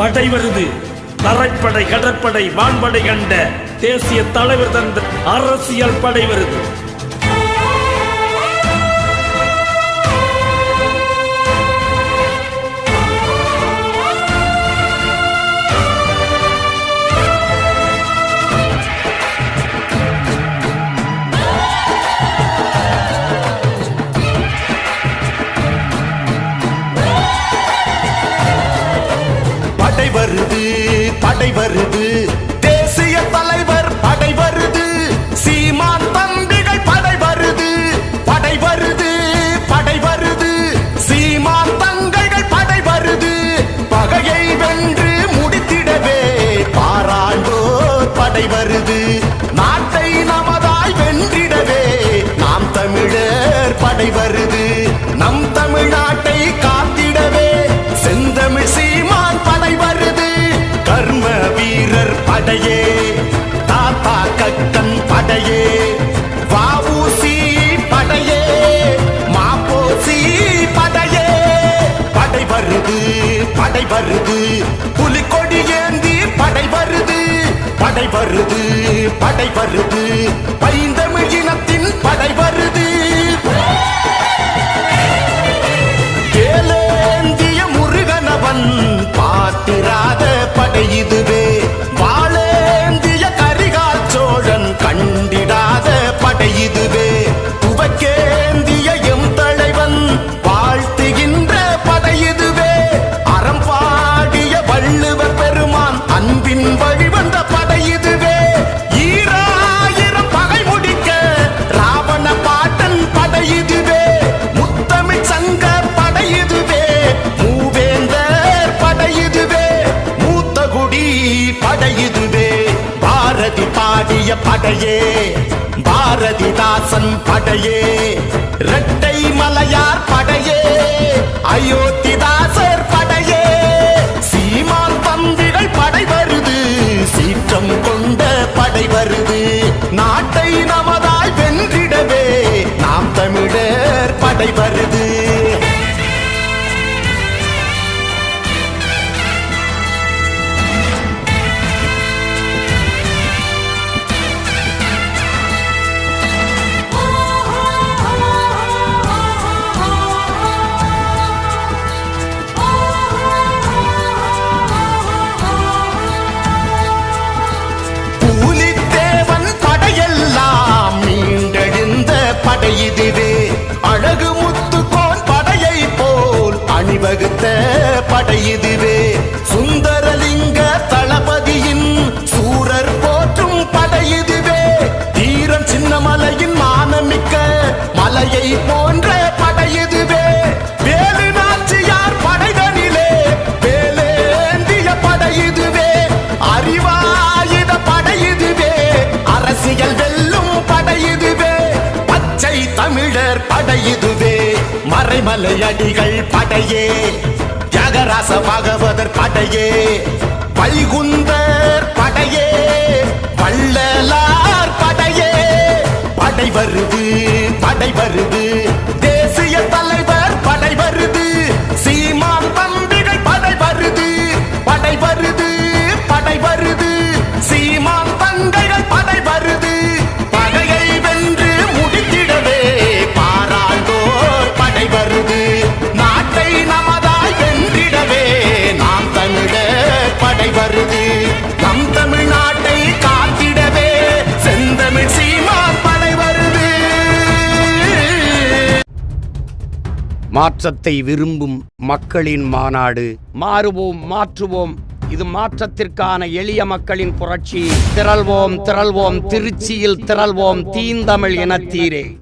படை வருது. தரைப்படை கடற்படை வான்படை கண்ட தேசிய தலைவர் தந்த அரசியல் படை வருது. படை வருது. தேசிய தலைவர் படை வருது. சீமான் தம்பிகள் படை வருது. படை வருது படை வருது. சீமான் தங்கைகள் படை வருது. பகையை வென்று முடித்திடவே. பாராண்டோர் படை வருது. நாட்டை வருது. புலிக்கொடி ஏந்தி படை வருது. படை வருது படை வருது. பைந்தமிழ் இனத்தை பாடிய படையே பாரதிதாசன் படையே இரட்டை மலையார் படையே அயோத்திதாசர் படையே. சீமான் பந்திகள் படை வருது சீற்றம் கொண்ட படை வருது. நாட்டை நமதாய் வென்றிடவே நாம் தமிழர் படை வருது. படை இதுவே சுந்தரலிங்க தளபதியின் சூரர் போற்றும் படை இதுவே தீரன் சின்னமலையின் மானமிக்க மலையை போன்ற படை வேலு நாச்சியார் படைதனிலே வேலேந்திய படை அறிவாயுத படை அரசியல் வெல்லும் பச்சை தமிழர் படையுதுவே. மறைமலை அடிகள் படையே. ஜகராச பாகவதர் பாட்டையே வைகுந்தர் மாற்றத்தை விரும்பும் மக்களின் மாநாடு. மாறுவோம் மாற்றுவோம். இது மாற்றத்திற்கான எளிய மக்களின் புரட்சி. திரள்வோம் திரள்வோம். திருச்சியில் திரள்வோம். தீந்தமிழ் இனத்தீரே.